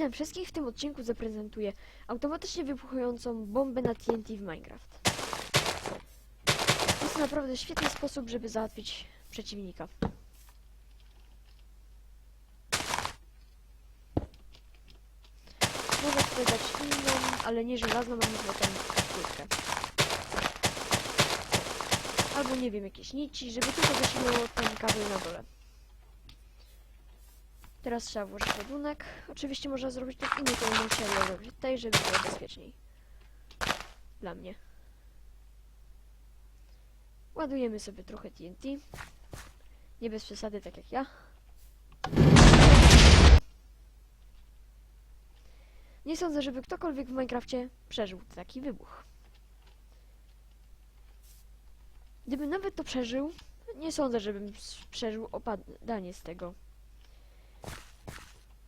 Witam wszystkich, w tym odcinku zaprezentuję automatycznie wybuchującą bombę na TNT w Minecraft. Jest to naprawdę świetny sposób, żeby załatwić przeciwnika. Można tutaj dać inną, ale nie żelazną, a może tam płytkę. Albo nie wiem, jakieś nici, żeby tylko zasilło ten kabel na dole. Teraz trzeba włożyć ładunek. Oczywiście można zrobić to w innej kolejności, ale ja zrobię tutaj, żeby było bezpieczniej. Dla mnie. Ładujemy sobie trochę TNT. Nie bez przesady, tak jak ja. Nie sądzę, żeby ktokolwiek w Minecrafcie przeżył taki wybuch. Gdybym nawet to przeżył, nie sądzę, żebym przeżył opadanie z tego.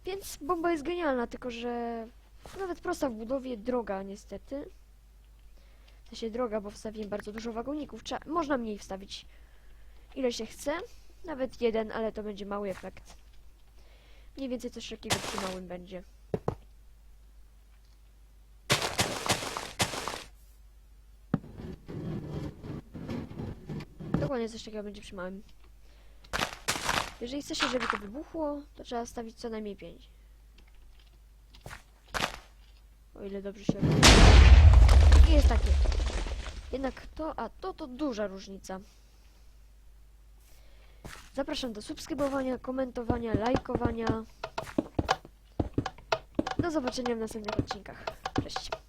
Więc bomba jest genialna, tylko że nawet prosta w budowie, droga niestety. W sensie droga, bo wstawiłem bardzo dużo wagoników. Trza można mniej wstawić ile się chce. Nawet jeden, ale to będzie mały efekt. Mniej więcej coś takiego przy małym będzie. Dokładnie coś takiego będzie przy małym. Jeżeli chce się, żeby to wybuchło, to trzeba stawić co najmniej 5. O ile dobrze się robi. I jest takie. Jednak to, a to, to duża różnica. Zapraszam do subskrybowania, komentowania, lajkowania. Do zobaczenia w następnych odcinkach. Cześć.